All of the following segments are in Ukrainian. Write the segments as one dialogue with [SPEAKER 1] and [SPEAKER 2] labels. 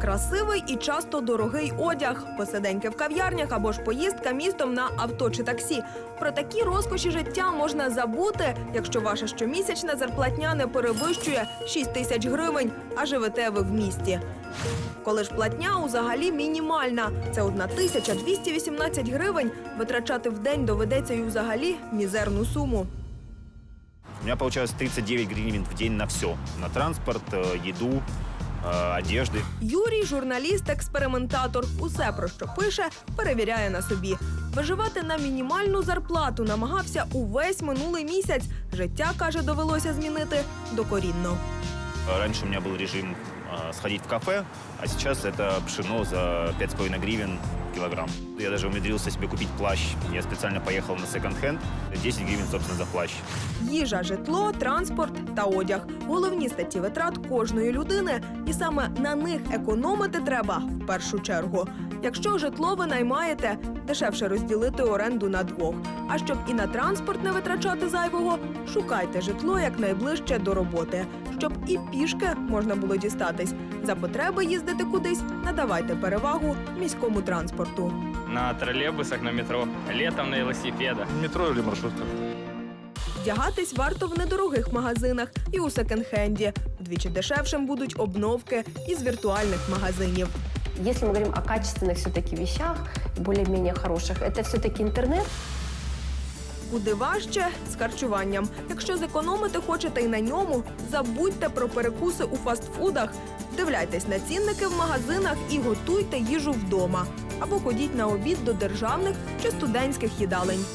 [SPEAKER 1] Красивий і часто дорогий одяг, посиденьки в кав'ярнях або ж поїздка містом на авто чи таксі. Про такі розкоші життя можна забути, якщо ваша щомісячна зарплатня не перевищує 6 тисяч гривень, а живете ви в місті. Коли ж платня взагалі мінімальна, це 1218 гривень, витрачати в день доведеться і взагалі мізерну суму.
[SPEAKER 2] У меня получалось 39 гривен в день на все. На транспорт, еду, э, одежды.
[SPEAKER 1] Юрій журналіст, експериментатор. Усе про що пише, перевіряє на собі. Виживати на мінімальну зарплату намагався увесь минулий місяць. Життя каже, довелося змінити докорінно.
[SPEAKER 2] Э, Раньше у меня был режим э, сходить в кафе, а сейчас это пшено за 5,5 гривен килограмм. Я даже умудрился себе купить плащ. Я специально поехал на секонд-хенд. 10 гривен, собственно, за плащ.
[SPEAKER 1] Їжа, житло, транспорт та одяг головні статті витрат кожної людини, і саме на них економити треба в першу чергу. Якщо житло ви наймаєте, дешевше розділити оренду на двох. А щоб і на транспорт не витрачати зайвого, шукайте житло якнайближче до роботи, щоб і пішки можна було дістатись. За потреби їздити кудись, надавайте перевагу міському транспорту.
[SPEAKER 3] на троллейбусах, на метро, летом на велосипедах.
[SPEAKER 4] Метро или маршрутка?
[SPEAKER 1] Вдягатись варто в недорогих магазинах і у секонд-хенді. Вдвічі дешевшим будуть обновки із віртуальних магазинів.
[SPEAKER 5] Если мы говорим о качественных все-таки вещах, более-менее хороших, это все-таки интернет.
[SPEAKER 1] Куди важче з харчуванням. Якщо зекономити хочете і на ньому, забудьте про перекуси у фастфудах. Вдивляйтесь на цінники в магазинах і готуйте їжу вдома. Або ходіть на обід до державних чи студентських їдалень.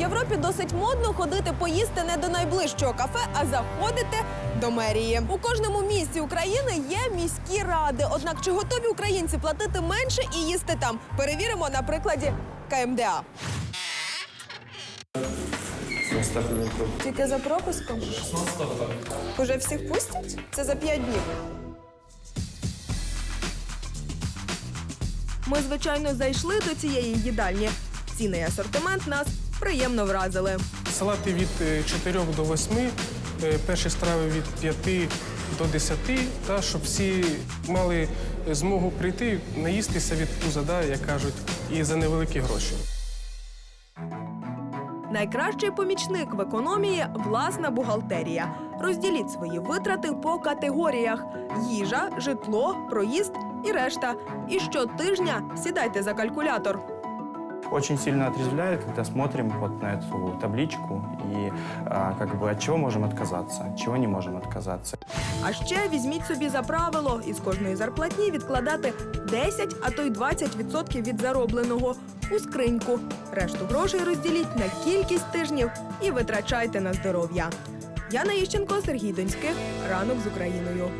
[SPEAKER 1] Європі досить модно ходити поїсти не до найближчого кафе, а заходити до мерії. У кожному місті України є міські ради. Однак чи готові українці платити менше і їсти там? Перевіримо на прикладі КМДА. Тільки за пропуском? 16. Уже всіх пустять? Це за 5 днів. Ми, звичайно, зайшли до цієї їдальні. Ціни і асортимент нас приємно вразили.
[SPEAKER 6] Салати від е, 4 до 8, е, перші страви від 5 до 10, та щоб всі мали змогу прийти, наїстися від пуза, да, як кажуть, і за невеликі гроші.
[SPEAKER 1] Найкращий помічник в економії власна бухгалтерія. Розділіть свої витрати по категоріях: їжа, житло, проїзд і решта. І щотижня сідайте за калькулятор.
[SPEAKER 7] Очень сильно отрезвляет, когда смотрим вот на эту табличку и как бы от чего можем отказаться, от чего не можем отказаться.
[SPEAKER 1] А ще візьміть собі за правило із кожної зарплатні відкладати 10, а то й 20% від заробленого у скриньку. Решту грошей розділіть на кількість тижнів і витрачайте на здоров'я. Яна Іщенко, Сергій Донських. Ранок з Україною.